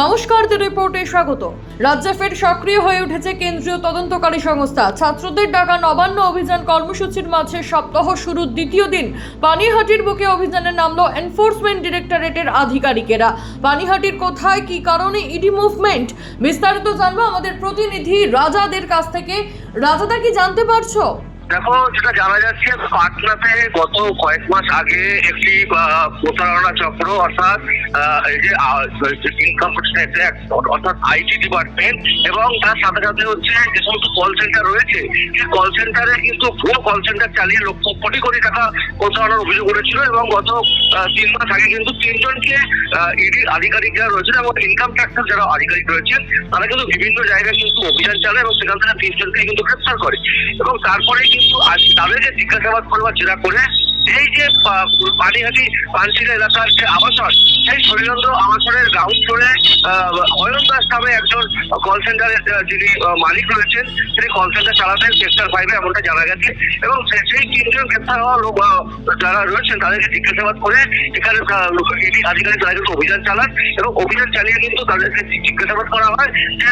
নমস্কার দ্য রিপোর্টে স্বাগত। রাজ্যে ফের সক্রিয় হয়ে উঠেছে কেন্দ্রীয় তদন্তকারী সংস্থা। ছাত্রদের ডাকা নবান্ন অভিযান কর্মসূচির মাঝে সপ্তাহ শুরুর দ্বিতীয় দিন। পানিহাটির বুকে অভিযানে নামলো এনফোর্সমেন্ট ডিরেক্টরেটের আধিকারিকেরা। পানিহাটির কোথায়, কি কারণে ইডি মুভমেন্ট? বিস্তারিত জানব আমাদের প্রতিনিধি রাজাদের কাছ থেকে। রাজাদা কি জানতে পারছ? দেখো, যেটা জানা যাচ্ছে, পাটনাতে গত কয়েক মাস আগে একটি প্রতারণা চক্র, অর্থাৎ ইনকাম অর্থাৎ আইটি ডিপার্টমেন্ট এবং তার সাথে সাথে হচ্ছে যে সমস্ত কল সেন্টার রয়েছে, সেই কল সেন্টারে কিন্তু ভুয়ো কল সেন্টার চালিয়ে লক্ষ কোটি কোটি টাকা প্রতারণার অভিযোগ করেছিল এবং গত তিন মাস আগে কিন্তু তিনজনকে ইডি আধিকারিক যারা রয়েছেন এবং ইনকাম ট্যাক্সের যারা আধিকারিক রয়েছেন, তারা কিন্তু বিভিন্ন জায়গায় কিন্তু অভিযান চালায় এবং সেখান থেকে তিনজনকে কিন্তু গ্রেপ্তার করে। এবং তারপরে কিন্তু আজ তাদেরকে জিজ্ঞাসাবাদ করবার জেরা করে এই যে পানিহাটি পানশিলা এলাকার যে আবাসন, সেই শরীরেন্দ্র আবাসনের গ্রাউন্ড ফ্লোরে অয়ন দাস নামে একজন কল সেন্টারের যিনি মালিক রয়েছেন, তিনি কল সেন্টার চালাতেন সেক্টর ফাইভে এমনটা জানা গেছে। এবং সেই তিনজন গ্রেপ্তার হওয়া লোক যারা রয়েছেন, তাদেরকে জিজ্ঞাসাবাদ করে এখানে ইডি আধিকারিক তারা কিন্তু অভিযান চালান এবং অভিযান চালিয়ে কিন্তু তাদেরকে জিজ্ঞাসাবাদ করা হয় যে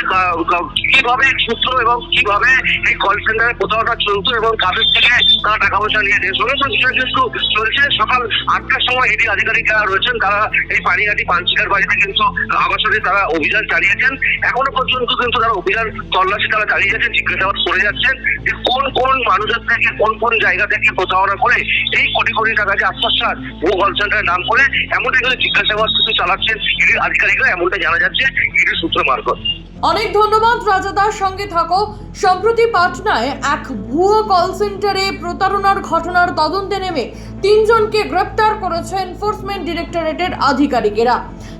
কীভাবে সূত্র এবং কীভাবে এই কল সেন্টারে প্রতারণা চলতো এবং কাদের থেকে তারা টাকা পয়সা নিয়ে নিয়েছে সমস্ত বিষয় কিন্তু চলছে। সকাল আটটার সময় ইডি আধিকারিক যারা রয়েছেন, তারা এই পানিহাটি পাঞ্চিকার বাড়িতে কিন্তু আবাসনে তারা অভিযান চালিয়েছেন। এখনও পর্যন্ত কিন্তু তারা অভিযান তল্লাশি তারা চালিয়ে যাচ্ছেন, জিজ্ঞাসাবাদ করে যাচ্ছেন যে কোন কোন মানুষের থেকে কোন কোন জায়গা থেকে প্রতারণা করে এই কোটি কোটি টাকা যে আত্মসাৎ ভূ কল সেন্টারের নাম করে এমনটা কিন্তু জিজ্ঞাসাবাদ কিন্তু চালাচ্ছেন ইডির আধিকারিকরা, এমনটা জানা যাচ্ছে ইডির সূত্র মারফত। অনেক ধন্যবাদ রাজাদার সঙ্গে থাকো। সম্প্রতি পাটনায় এক ভুয়ো কল সেন্টারে প্রতারণার ঘটনার তদন্তে নেমে তিনজনকে গ্রেপ্তার করেছে এনফোর্সমেন্ট ডিরেক্টরেটের আধিকারিকেরা।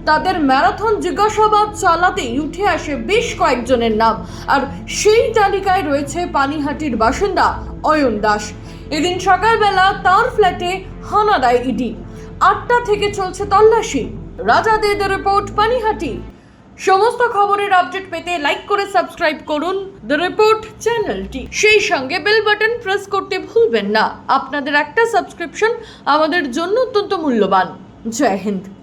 তাদের ম্যারাথন জিজ্ঞাসাবাদ চালাতেই উঠে আসে বেশ কয়েকজনের নাম। আর সেই তালিকায় রয়েছে পানিহাটির বাসিন্দা অয়ন দাস। এদিন সকালবেলা তার ফ্ল্যাটে হানা দেয় ইডি। আটটা থেকে চলছে তল্লাশি। রাজা রাজাদের রিপোর্ট, পানিহাটি। সমস্ত খবরের আপডেট পেতে লাইক করে সাবস্ক্রাইব করুন। দ্য রিপোর্ট চ্যানেলটি। সেই সঙ্গে বেল বাটন প্রেস করতে ভুলবেন না। আপনাদের একটা সাবস্ক্রিপশন আমাদের জন্য অত্যন্ত মূল্যবান। জয় হিন্দ।